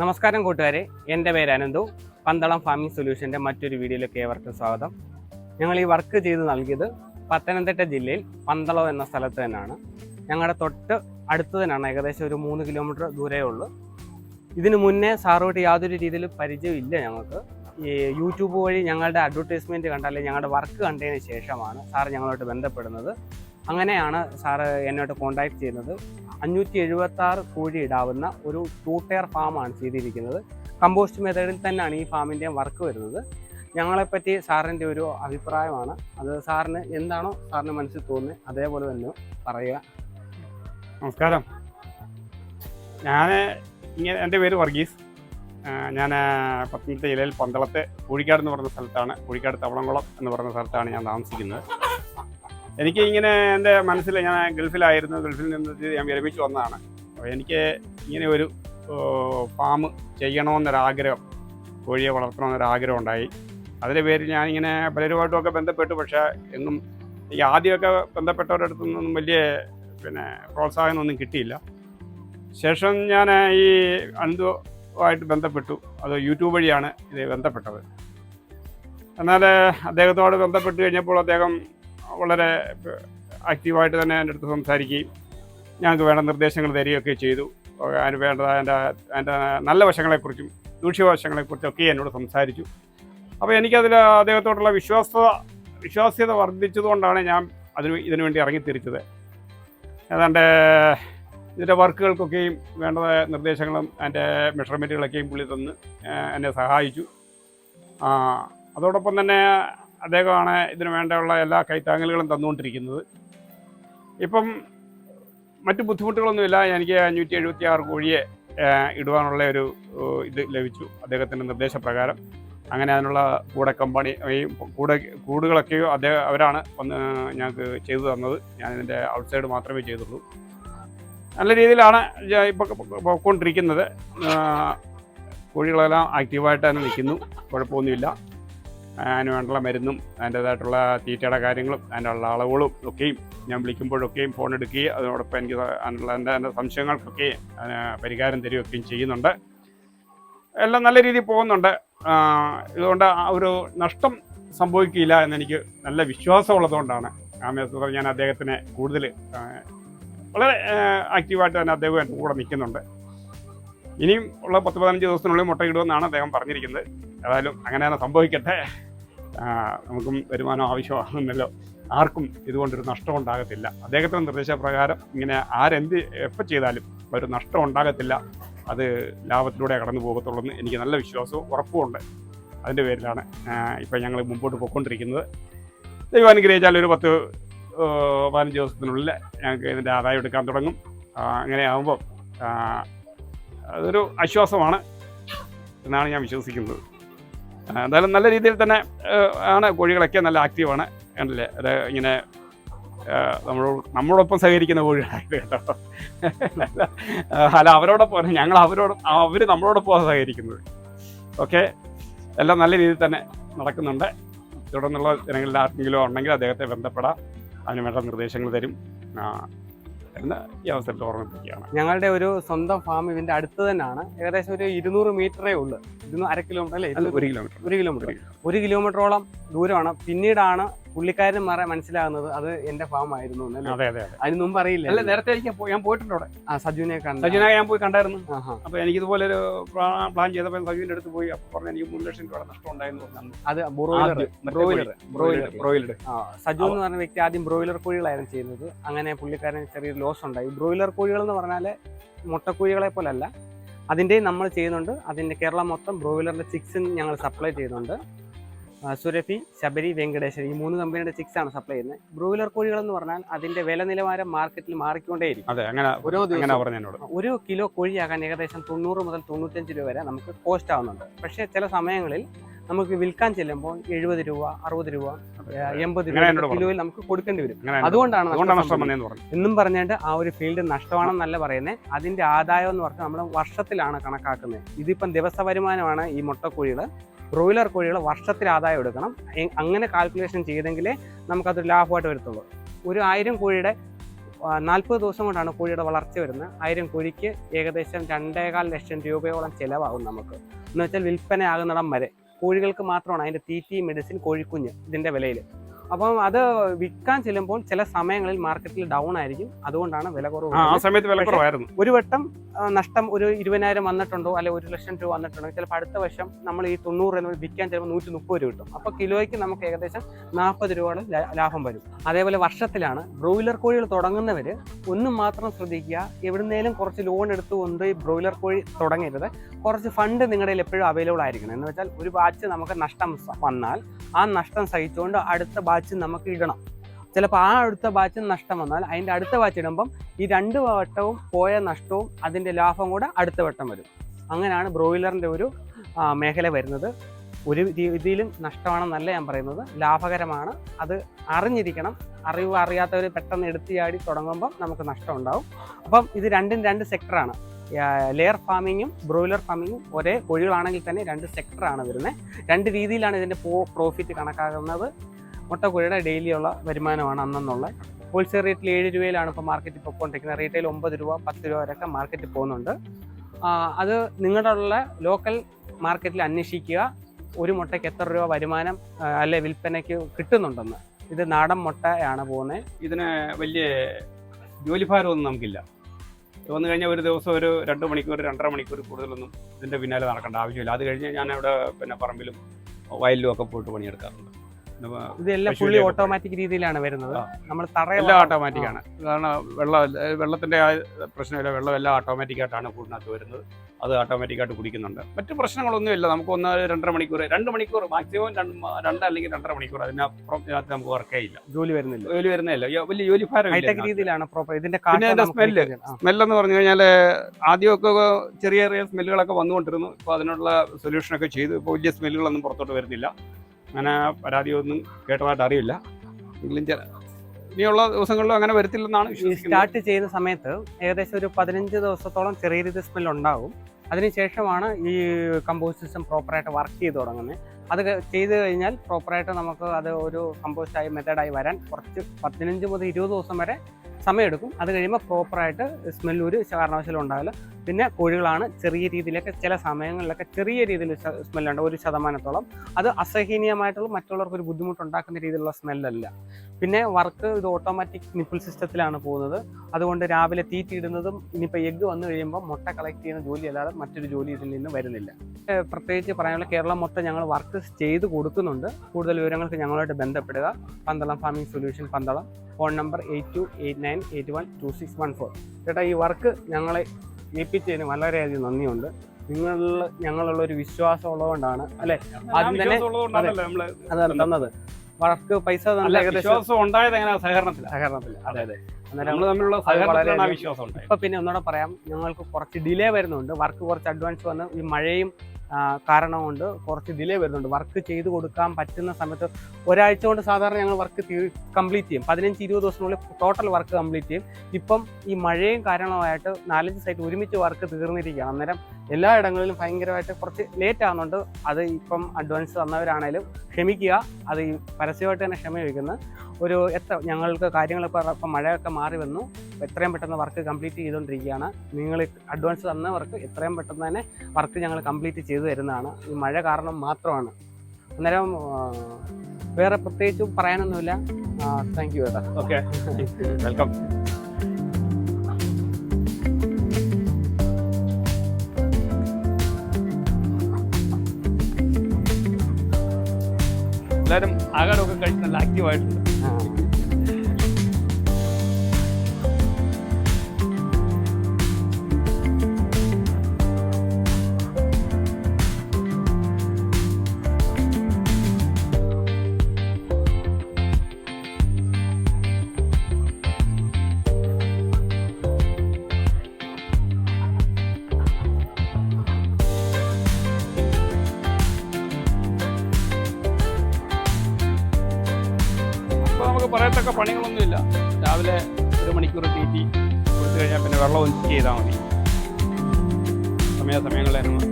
നമസ്കാരം കൂട്ടുകാരെ. എന്റെ പേര് അനന്തു. പന്തളം ഫാമിംഗ് സൊല്യൂഷന്റെ മറ്റൊരു വീഡിയോയിലേക്ക് ഏവർക്കും സ്വാഗതം. ഞങ്ങൾ ഈ വർക്ക് ചെയ്ത് നൽകിയത് പത്തനംതിട്ട ജില്ലയിൽ പന്തളം എന്ന സ്ഥലത്ത് തന്നെയാണ്. ഞങ്ങളുടെ തൊട്ട് അടുത്ത് തന്നെയാണ്. ഏകദേശം ഒരു മൂന്ന് കിലോമീറ്റർ ദൂരേ ഉള്ളൂ. ഇതിനു മുന്നേ സാറുമായിട്ട് യാതൊരു രീതിയിലും പരിചയമില്ല ഞങ്ങൾക്ക്. ഈ യൂട്യൂബ് വഴി ഞങ്ങളുടെ അഡ്വർടൈസ്മെന്റ് കണ്ടാലേ ഞങ്ങളുടെ വർക്ക് കണ്ടതിന് ശേഷമാണ് സാർ ഞങ്ങളോട്ട് ബന്ധപ്പെടുന്നത്. അങ്ങനെയാണ് സാറ് എന്നോട് കോണ്ടാക്ട് ചെയ്യുന്നത്. അഞ്ഞൂറ്റി എഴുപത്തി ആറ് കോഴി ഇടാവുന്ന ഒരു ടൂ ടയർ ഫാമാണ് ചെയ്തിരിക്കുന്നത്. കമ്പോസ്റ്റ് മെത്തേഡിൽ തന്നെയാണ് ഈ ഫാമിന്റെ വർക്ക് വരുന്നത്. ഞങ്ങളെപ്പറ്റി സാറിന്റെ ഒരു അഭിപ്രായമാണ്. അത് സാറിന് എന്താണോ സാറിന് മനസ്സിൽ തോന്നുന്നത് അതേപോലെ തന്നെ പറയുക. നമസ്കാരം. ഞാൻ ഇങ്ങനെ എന്റെ പേര് വർഗീസ്. ഞാൻ പത്തനംതിട്ട ജില്ലയിൽ പന്തളത്തെ കോഴിക്കാട് എന്ന് പറയുന്ന സ്ഥലത്താണ് കോഴിക്കാട് തവളംകുളം എന്ന് പറയുന്ന സ്ഥലത്താണ് ഞാൻ താമസിക്കുന്നത്. എനിക്ക് ഇങ്ങനെ എന്റെ മനസ്സിൽ ഞാൻ ഗൾഫിലായിരുന്നു. ഗൾഫിൽ നിന്ന് ഞാൻ വിരമിച്ച് വന്നതാണ്. അപ്പോൾ എനിക്ക് ഇങ്ങനെ ഒരു ഫാം ചെയ്യണമെന്നൊരാഗ്രഹം കോഴിയെ വളർത്തണമെന്നൊരാഗ്രഹം ഉണ്ടായി. അതിന്റെ പേരിൽ ഞാനിങ്ങനെ പലരുമായിട്ടുമൊക്കെ ബന്ധപ്പെട്ടു. പക്ഷേ എന്നും എനിക്ക് ആദ്യമൊക്കെ ബന്ധപ്പെട്ടവരുടെ അടുത്തൊന്നും വലിയ പിന്നെ പ്രോത്സാഹനമൊന്നും കിട്ടിയില്ല. ശേഷം ഞാൻ ഈ അനന്തുമായിട്ട് ബന്ധപ്പെട്ടു. അത് യൂട്യൂബ് വഴിയാണ് ഇത് ബന്ധപ്പെട്ടത്. എന്നാൽ അദ്ദേഹത്തോട് ബന്ധപ്പെട്ട് കഴിഞ്ഞപ്പോൾ അദ്ദേഹം വളരെ ആക്റ്റീവായിട്ട് തന്നെ എന്റെ അടുത്ത് സംസാരിക്കുകയും ഞങ്ങൾക്ക് വേണ്ട നിർദ്ദേശങ്ങൾ തരികയൊക്കെ ചെയ്തു. അതിന് വേണ്ടത് അതിന്റെ അതിന്റെ നല്ല വശങ്ങളെക്കുറിച്ചും ദൂഷ്യവശങ്ങളെക്കുറിച്ചൊക്കെ എന്നോട് സംസാരിച്ചു. അപ്പോൾ എനിക്കതിൽ അദ്ദേഹത്തോടുള്ള വിശ്വാസത വിശ്വാസ്യത വർദ്ധിച്ചതുകൊണ്ടാണ് ഞാൻ അതിന് ഇതിനു വേണ്ടി ഇറങ്ങിത്തിരിച്ചത്. ഏതാണ്ട് ഇതിന്റെ വർക്കുകൾക്കൊക്കെയും വേണ്ട നിർദ്ദേശങ്ങളും അതിന്റെ മെഷർമെന്റുകളൊക്കെയും പുള്ളി തന്ന് എന്നെ സഹായിച്ചു. അതോടൊപ്പം തന്നെ അദ്ദേഹമാണ് ഇതിന് വേണ്ടിയുള്ള എല്ലാ കൈത്താങ്ങലുകളും തന്നുകൊണ്ടിരിക്കുന്നത്. ഇപ്പം മറ്റു ബുദ്ധിമുട്ടുകളൊന്നുമില്ല. എനിക്ക് അഞ്ഞൂറ്റി എഴുപത്തി ആറ് കോഴിയെ ഇടുവാനുള്ള ഒരു ഇത് ലഭിച്ചു അദ്ദേഹത്തിന്റെ നിർദ്ദേശപ്രകാരം. അങ്ങനെ അതിനുള്ള കൂടെ കമ്പനി ഈ കൂടെ കൂടുകളൊക്കെയോ അദ്ദേഹം അവരാണ് വന്ന് ഞങ്ങൾക്ക് ചെയ്തു തന്നത്. ഞാൻ ഇതിന്റെ ഔട്ട്സൈഡ് മാത്രമേ ചെയ്തുള്ളൂ. നല്ല രീതിയിലാണ് ഇപ്പോൾ പോയിക്കൊണ്ടിരിക്കുന്നത്. കോഴികളെല്ലാം ആക്റ്റീവായിട്ട് തന്നെ നിൽക്കുന്നു. കുഴപ്പമൊന്നുമില്ല. അതിന് വേണ്ടുള്ള മരുന്നും അതിന്റേതായിട്ടുള്ള തീറ്റയുടെ കാര്യങ്ങളും അതിനുള്ള അളവുകളും ഒക്കെയും ഞാൻ വിളിക്കുമ്പോഴൊക്കെയും ഫോൺ എടുക്കുകയും അതോടൊപ്പം എനിക്ക് അതിനുള്ള എന്റെ എന്റെ സംശയങ്ങൾക്കൊക്കെ പരിഹാരം തരികയൊക്കെയും ചെയ്യുന്നുണ്ട്. എല്ലാം നല്ല രീതിയിൽ പോകുന്നുണ്ട്. ഇതുകൊണ്ട് ഒരു നഷ്ടം സംഭവിക്കില്ല എന്നെനിക്ക് നല്ല വിശ്വാസമുള്ളതുകൊണ്ടാണ്. ആ മേഖല ഞാൻ അദ്ദേഹത്തിനെ കൂടുതൽ വളരെ ആക്റ്റീവായിട്ട് തന്നെ അദ്ദേഹം എന്റെ കൂടെ നിൽക്കുന്നുണ്ട്. ഇനിയും ഉള്ള പത്ത് പതിനഞ്ച് ദിവസത്തിനുള്ളിൽ മുട്ടയിടുമെന്നാണ് അദ്ദേഹം പറഞ്ഞിരിക്കുന്നത്. ഏതായാലും അങ്ങനെ തന്നെ സംഭവിക്കട്ടെ നമുക്കും വരുമാനം ആവശ്യമാണെന്നല്ലോ ആർക്കും ഇതുകൊണ്ടൊരു നഷ്ടം ഉണ്ടാകത്തില്ല. അദ്ദേഹത്തിന്റെ നിർദ്ദേശപ്രകാരം ഇങ്ങനെ ആരെന്ത് എപ്പോൾ ചെയ്താലും ഒരു നഷ്ടം ഉണ്ടാകത്തില്ല. അത് ലാഭത്തിലൂടെ കടന്നു പോകത്തുള്ളൂ എന്ന് എനിക്ക് നല്ല വിശ്വാസവും ഉറപ്പുമുണ്ട് അതിന്റെ പേരിലാണ് ഇപ്പം ഞങ്ങൾ മുമ്പോട്ട് പോയിക്കൊണ്ടിരിക്കുന്നത്. ദൈവം അനുഗ്രഹിച്ചാൽ ഒരു പത്ത് പതിനഞ്ച് ദിവസത്തിനുള്ളിൽ ഞങ്ങൾക്ക് ഇതിന്റെ ആദായം എടുക്കാൻ തുടങ്ങും. അങ്ങനെയാകുമ്പോൾ അതൊരു ആശ്വാസമാണ് എന്നാണ് ഞാൻ വിശ്വസിക്കുന്നത്. എന്തായാലും നല്ല രീതിയിൽ തന്നെ ആണ് കോഴികളൊക്കെ നല്ല ആക്റ്റീവാണ് കണ്ടില്ലേ അത് ഇങ്ങനെ നമ്മളോട് നമ്മളോടൊപ്പം സഹകരിക്കുന്ന കോഴികളായത് കേട്ടോ. അല്ല അവരോടൊപ്പം ഞങ്ങൾ അവരോട് അവർ നമ്മളോടൊപ്പം സഹകരിക്കുന്നത്. ഓക്കെ? എല്ലാം നല്ല രീതിയിൽ തന്നെ നടക്കുന്നുണ്ട്. തുടർന്നുള്ള ജനങ്ങളിൽ ആർക്കെങ്കിലും ഉണ്ടെങ്കിൽ അദ്ദേഹത്തെ ബന്ധപ്പെടാം. അതിന് വേണ്ട നിർദ്ദേശങ്ങൾ തരും. എന്ന് ഈ അവസരത്തിൽ ഓർമ്മിപ്പിക്കുകയാണ്. ഞങ്ങളുടെ ഒരു സ്വന്തം ഫാം ഇതിന്റെ അടുത്ത് തന്നെയാണ്. ഏകദേശം ഒരു ഇരുന്നൂറ് മീറ്ററേ ഉള്ളൂ. ഇരുന്നൂറ് അര കിലോമീറ്റർ അല്ലേ? ഒരു കിലോമീറ്റർ ഒരു കിലോമീറ്റർ ഒരു കിലോമീറ്ററോളം ദൂരമാണ്. പിന്നീടാണ് പുള്ളിക്കാരൻ മറ മനസ്സിലാകുന്നത് അത് എന്റെ ഫാം ആയിരുന്നു? അതെ അതെ അതെ. അതിന് മുമ്പ് അറിയില്ല? അല്ല നേരത്തെ എനിക്ക് ഞാൻ പോയിട്ടുണ്ട് അവിടെ. ആ സജുവിനെ കണ്ട സജീന ഞാൻ പോയി കണ്ടായിരുന്നു. അപ്പൊ അപ്പോൾ എനിക്ക് ഇതുപോലെ ഒരു പ്ലാൻ ചെയ്തപ്പോൾ സജുവിന്റെ അടുത്ത് പോയി. അപ്പോൾ പറഞ്ഞു എനിക്ക് മൂന്ന് ലക്ഷം രൂപ നഷ്ടം ഉണ്ടായിരുന്നു അത് ബ്രോയിലർ ബ്രോയിലർ ബ്രോയിലർ സജു എന്ന് പറഞ്ഞ വ്യക്തി ആദ്യം ബ്രോയിലർ കോഴികളായിരുന്നു ചെയ്യുന്നത്. അങ്ങനെ പുള്ളിക്കാരൻ ചെറിയൊരു ലോസ് ഉണ്ടായി. ബ്രോയിലർ കോഴികൾ എന്ന് പറഞ്ഞാൽ മുട്ടക്കോഴികളെ പോലല്ല. അതിന്റെ നമ്മൾ ചെയ്യുന്നുണ്ട്. അതിന്റെ കേരളം മൊത്തം ബ്രോയിലറിന്റെ ചിക്സും ഞങ്ങൾ സപ്ലൈ ചെയ്യുന്നുണ്ട്. സുരഭി ശബരി വെങ്കടേശ്വരി ഈ മൂന്ന് കമ്പനിയുടെ ചിക്സ് ആണ് സപ്ലൈ ചെയ്യുന്നത്. ബ്രോയിലർ കോഴികൾ എന്ന് പറഞ്ഞാൽ അതിന്റെ വില നിലവാരം മാർക്കറ്റിൽ മാറിക്കൊണ്ടേയിരിക്കും. അതെ അങ്ങനെ ഓരോ ഒരു കിലോ കോഴിയാകാൻ ഏകദേശം തൊണ്ണൂറ് മുതൽ തൊണ്ണൂറ്റഞ്ച് രൂപ വരെ നമുക്ക് കോസ്റ്റ് ആവുന്നുണ്ട്. പക്ഷേ ചില സമയങ്ങളിൽ നമുക്ക് വിൽക്കാൻ ചെല്ലുമ്പോൾ എഴുപത് രൂപ അറുപത് രൂപ എൺപത് രൂപ കിലോയിൽ നമുക്ക് കൊടുക്കേണ്ടി വരും. അതുകൊണ്ടാണ് എന്നും പറഞ്ഞിട്ട് ആ ഒരു ഫീൽഡ് നഷ്ടമാണെന്നല്ല പറയുന്നത് അതിന്റെ ആദായം എന്ന് പറഞ്ഞാൽ നമ്മൾ വർഷത്തിലാണ് കണക്കാക്കുന്നത്. ഇതിപ്പം ദിവസ വരുമാനമാണ് ഈ മുട്ടക്കോഴികൾ. ബ്രോയിലർ കോഴികൾ വർഷത്തിൽ ആദായം എടുക്കണം. അങ്ങനെ കാൽക്കുലേഷൻ ചെയ്തെങ്കിലേ നമുക്കതൊരു ലാഭമായിട്ട് വരത്തുള്ളൂ. ഒരു ആയിരം കോഴിയുടെ നാൽപ്പത് ദിവസം കൊണ്ടാണ് കോഴിയുടെ വളർച്ച വരുന്നത്. ആയിരം കോഴിക്ക് ഏകദേശം രണ്ടേകാൽ ലക്ഷം രൂപയോളം ചിലവാകും നമുക്ക്. എന്ന് വെച്ചാൽ വിൽപ്പന ആകുന്നിടം വരെ. കോഴികൾക്ക് മാത്രമാണ് അതിന്റെ തീറ്റി മെഡിസിൻ കോഴിക്കുഞ്ഞ് ഇതിന്റെ വിലയിൽ. അപ്പം അത് വിൽക്കാൻ ചെല്ലുമ്പോൾ ചില സമയങ്ങളിൽ മാർക്കറ്റിൽ ഡൗൺ ആയിരിക്കും. അതുകൊണ്ടാണ് വില കുറവ് ആ സമയത്ത് വില കുറവായിരുന്നു. ഒരു വട്ടം നഷ്ടം ഒരു ഇരുപതിനായിരം വന്നിട്ടുണ്ടോ? അല്ലെ ഒരു ലക്ഷം രൂപ വന്നിട്ടുണ്ടോ? ചിലപ്പോൾ അടുത്ത വർഷം നമ്മൾ ഈ തൊണ്ണൂറ് രൂപ വിൽക്കാൻ ചിലപ്പോൾ നൂറ്റി മുപ്പത് രൂപ കിട്ടും. അപ്പോൾ കിലോയ്ക്ക് നമുക്ക് ഏകദേശം നാൽപ്പത് രൂപയുടെ ലാഭം വരും. അതേപോലെ വർഷത്തിലാണ് ബ്രോയിലർ കോഴികൾ തുടങ്ങുന്നവർ ഒന്നും മാത്രം ശ്രദ്ധിക്കുക. എവിടുന്നേലും കുറച്ച് ലോൺ എടുത്തുകൊണ്ട് ഈ ബ്രോയിലർ കോഴി തുടങ്ങരുത്. കുറച്ച് ഫണ്ട് നിങ്ങളുടെ എപ്പോഴും അവൈലബിൾ ആയിരിക്കണം. എന്ന് വെച്ചാൽ ഒരു ബാച്ച് നമുക്ക് നഷ്ടം വന്നാൽ ആ നഷ്ടം സഹിച്ചുകൊണ്ട് അടുത്ത ബാച്ച് നമുക്ക് ഇടണം. ചിലപ്പോൾ ആ അടുത്ത ബാച്ച് നഷ്ടം വന്നാൽ അതിന്റെ അടുത്ത ബാച്ച് ഇടുമ്പം ഈ രണ്ട് വട്ടവും പോയ നഷ്ടവും അതിന്റെ ലാഭം കൂടെ അടുത്ത വട്ടം വരും. അങ്ങനെയാണ് ബ്രോയിലറിന്റെ ഒരു മേഖല വരുന്നത്. ഒരു രീതിയിലും നഷ്ടമാണെന്നല്ല ഞാൻ പറയുന്നത്. ലാഭകരമാണ്. അത് അറിഞ്ഞിരിക്കണം. അറിവ് അറിയാത്തവർ പെട്ടെന്ന് എടുത്തു ചാടി തുടങ്ങുമ്പോൾ നമുക്ക് നഷ്ടം ഉണ്ടാവും. അപ്പം ഇത് രണ്ടും രണ്ട് സെക്ടറാണ് ലെയർ ഫാമിങ്ങും ബ്രോയിലർ ഫാമിങ്ങും ഒരേ കോഴികളാണെങ്കിൽ തന്നെ രണ്ട് സെക്ടറാണ് വരുന്നത്. രണ്ട് രീതിയിലാണ് ഇതിന്റെ പ്രോഫിറ്റ് കണക്കാക്കുന്നത്. മുട്ടക്കോഴിയുടെ ഡെയിലിയുള്ള വരുമാനമാണ് അന്നെന്നുള്ള ഹോൾസെയിൽ റേറ്റിൽ ഏഴ് രൂപയിലാണ് ഇപ്പോൾ മാർക്കറ്റിൽ പൊയ്ക്കൊണ്ടിരിക്കുന്നത്. റീറ്റെയിൽ ഒമ്പത് രൂപ പത്ത് രൂപ വരെയൊക്കെ മാർക്കറ്റിൽ പോകുന്നുണ്ട്. അത് നിങ്ങളുടെ ലോക്കൽ മാർക്കറ്റിൽ അന്വേഷിക്കുക. ഒരു മുട്ടയ്ക്ക് എത്ര രൂപ വരുമാനം അല്ലെ വിൽപ്പനയ്ക്ക് കിട്ടുന്നുണ്ടെന്ന്. ഇത് നാടൻ മുട്ടയാണ് പോകുന്നത്. ഇതിന് വലിയ ജോലിഭാരമൊന്നും നമുക്കില്ല. വന്നു കഴിഞ്ഞാൽ ഒരു ദിവസം ഒരു രണ്ട് മണിക്കൂർ രണ്ടര മണിക്കൂർ കൂടുതലൊന്നും ഇതിന്റെ പിന്നാലെ നടക്കേണ്ട ആവശ്യമില്ല. അത് കഴിഞ്ഞ് ഞാൻ അവിടെ പിന്നെ പറമ്പിലും വയലിലും ഒക്കെ പോയിട്ട് പണിയെടുക്കാറുണ്ട്. ഇതെല്ലാം ഫുള്ളി ഓട്ടോമാറ്റിക് രീതിയിലാണ് വരുന്നത്. നമ്മൾ തറയിൽ എല്ലാം ഓട്ടോമാറ്റിക് ആണ്. കാരണം വെള്ളം വെള്ളത്തിന്റെ പ്രശ്നമില്ല. വെള്ളം എല്ലാം ഓട്ടോമാറ്റിക് ആയിട്ടാണ് കൂടിനകത്ത് വരുന്നത്. അത് ഓട്ടോമാറ്റിക് ആയിട്ട് കുടിക്കുന്നുണ്ട്. മറ്റു പ്രശ്നങ്ങളൊന്നും ഇല്ല. നമുക്ക് ഒന്ന് രണ്ടര മണിക്കൂർ രണ്ട് മണിക്കൂർ മാക്സിമം രണ്ട് അല്ലെങ്കിൽ രണ്ടര മണിക്കൂർ അതിനപ്പുറം ഇതിനകത്ത് നമുക്ക് വർക്കേ ഇല്ല. ജോലി വരുന്നില്ല. ജോലി വരുന്നില്ല വലിയ ജോലി ഹൈടെക് രീതിയിലാണ് പ്രോപ്പർ ഇതിന്റെ പിന്നെ സ്മെല്ല് എന്ന്. സ്മെല്ലെന്ന് പറഞ്ഞു കഴിഞ്ഞാൽ ആദ്യമൊക്കെ ചെറിയ ചെറിയ സ്മെല്ലുകളൊക്കെ വന്നുകൊണ്ടിരുന്നു. ഇപ്പോൾ അതിനുള്ള സൊല്യൂഷനൊക്കെ ചെയ്തു. ഇപ്പോൾ വലിയ സ്മെല്ലുകളൊന്നും പുറത്തോട്ട് വരുന്നില്ല. അങ്ങനെ പരാതിയൊന്നും കേട്ടതായിട്ട് അറിയില്ല. എങ്കിലും ചില ഇനിയുള്ള ദിവസങ്ങളിലും അങ്ങനെ വരത്തില്ലെന്നാണ് സ്റ്റാർട്ട് ചെയ്യുന്ന സമയത്ത് ഏകദേശം ഒരു പതിനഞ്ച് ദിവസത്തോളം ചെറിയ രീതിയിൽ സ്മെൽ ഉണ്ടാവും. അതിനുശേഷമാണ് ഈ കമ്പോസ്റ്റ് സിസ്റ്റം പ്രോപ്പറായിട്ട് വർക്ക് ചെയ്ത് തുടങ്ങുന്നത്. അത് ചെയ്ത് കഴിഞ്ഞാൽ പ്രോപ്പറായിട്ട് നമുക്ക് അത് ഒരു കമ്പോസ്റ്റായി മെത്തേഡായി വരാൻ കുറച്ച് പതിനഞ്ച് മുതൽ ഇരുപത് ദിവസം വരെ സമയമെടുക്കും. അത് കഴിയുമ്പോൾ പ്രോപ്പറായിട്ട് സ്മെല്ലൂര് കാരണവശാലും ഉണ്ടാവില്ല. പിന്നെ കോഴികളാണ് ചെറിയ രീതിയിലൊക്കെ ചില സമയങ്ങളിലൊക്കെ ചെറിയ രീതിയിൽ സ്മെല്ലുണ്ട് ഒരു ശതമാനത്തോളം. അത് അസഹനീയമായിട്ടുള്ള മറ്റുള്ളവർക്ക് ഒരു ബുദ്ധിമുട്ടുണ്ടാക്കുന്ന രീതിയിലുള്ള സ്മെല്ലല്ല പിന്നെ വർക്ക് ഇത് ഓട്ടോമാറ്റിക് നിപ്പിൾ സിസ്റ്റത്തിലാണ് പോകുന്നത്. അതുകൊണ്ട് രാവിലെ തീറ്റിയിടുന്നതും ഇനിയിപ്പോൾ എഗ്ഗ് വന്നു കഴിയുമ്പോൾ മുട്ട കളക്ട് ചെയ്യുന്ന ജോലി അല്ലാതെ മറ്റൊരു ജോലി ഇതിൽ നിന്ന് വരുന്നില്ല. പ്രത്യേകിച്ച് പറയാനുള്ള കേരളം മൊത്തം ഞങ്ങൾ വർക്ക് ചെയ്ത് കൊടുക്കുന്നുണ്ട്. കൂടുതൽ വിവരങ്ങൾക്ക് ഞങ്ങളുമായിട്ട് ബന്ധപ്പെടുക. Pandalam farming solution Pandalam. Phone number eight two eight nine eight one two six one four ചേട്ടാ ഈ വർക്ക് ഞങ്ങളെ ഏൽപ്പിച്ചതിന് വളരെയധികം നന്ദിയുണ്ട്. നിങ്ങളിൽ ഞങ്ങളുള്ള ഒരു വിശ്വാസം ഉള്ളതുകൊണ്ടാണ് അല്ലെ ആദ്യം തന്നെ അതാണ് തന്നത്. വർക്ക് പൈസ വിശ്വാസം ഉണ്ടായത് എങ്ങനെ സഹകരണത്തില. സഹകരണത്തിൽ അതെ അതെ. നമ്മൾ തമ്മിലുള്ള സഹകരണത്തിലാണ് വിശ്വാസം ഇപ്പൊ പിന്നെ ഒന്നുകൂടെ പറയാം ഞങ്ങൾക്ക് കുറച്ച് ഡിലേ വരുന്നുണ്ട്. വർക്ക് കുറച്ച് അഡ്വാൻസ് വന്ന് ഈ മഴയും കാരണം കൊണ്ട് കുറച്ച് ഡിലേ വരുന്നുണ്ട്. വർക്ക് ചെയ്ത് കൊടുക്കാൻ പറ്റുന്ന സമയത്ത് ഒരാഴ്ച കൊണ്ട് സാധാരണ ഞങ്ങൾ വർക്ക് കംപ്ലീറ്റ് ചെയ്യും. പതിനഞ്ച് ഇരുപത് ദിവസത്തിനുള്ളിൽ ടോട്ടൽ വർക്ക് കംപ്ലീറ്റ് ചെയ്യും. ഇപ്പം ഈ മഴയും കാരണമായിട്ട് നാലഞ്ച് സൈറ്റ് ഒരുമിച്ച് വർക്ക് തീർന്നിരിക്കുകയാണ്. അന്നേരം എല്ലാ ഇടങ്ങളിലും ഭയങ്കരമായിട്ട് കുറച്ച് ലേറ്റ് ആകുന്നുണ്ട് അത് ഇപ്പം അഡ്വാൻസ് തന്നവരാണേലും ക്ഷമിക്കുക. അത് ഈ പരസ്യമായിട്ട് തന്നെ ക്ഷമ ചോദിക്കുന്നത് ഒരു എത്ര ഞങ്ങൾക്ക് കാര്യങ്ങളൊക്കെ ഇപ്പം മഴയൊക്കെ മാറി വന്നു. എത്രയും പെട്ടെന്ന് വർക്ക് കംപ്ലീറ്റ് ചെയ്തുകൊണ്ടിരിക്കുകയാണ് നിങ്ങൾ അഡ്വാൻസ് തന്ന വർക്ക് എത്രയും പെട്ടെന്ന് തന്നെ വർക്ക് ഞങ്ങൾ കംപ്ലീറ്റ് ചെയ്തു തരുന്നതാണ്. ഈ മഴ കാരണം മാത്രമാണ്. അന്നേരം വേറെ പ്രത്യേകിച്ച് പറയാനൊന്നുമില്ല. താങ്ക് യു ഏട്ടാ. ഓക്കെ വെൽക്കം എല്ലാവരും ആകാരമൊക്കെ കഴിച്ച് നല്ല ആക്റ്റീവായിട്ടുണ്ട് പറയത്തക്ക പണികളൊന്നുമില്ല. രാവിലെ ഒരു മണിക്കൂർ തീറ്റി കൊടുത്തു കഴിഞ്ഞാൽ പിന്നെ വെള്ളം ഒഴിച്ച് ചെയ്താൽ മതി. സമയാസമയങ്ങളിൽ അതിന്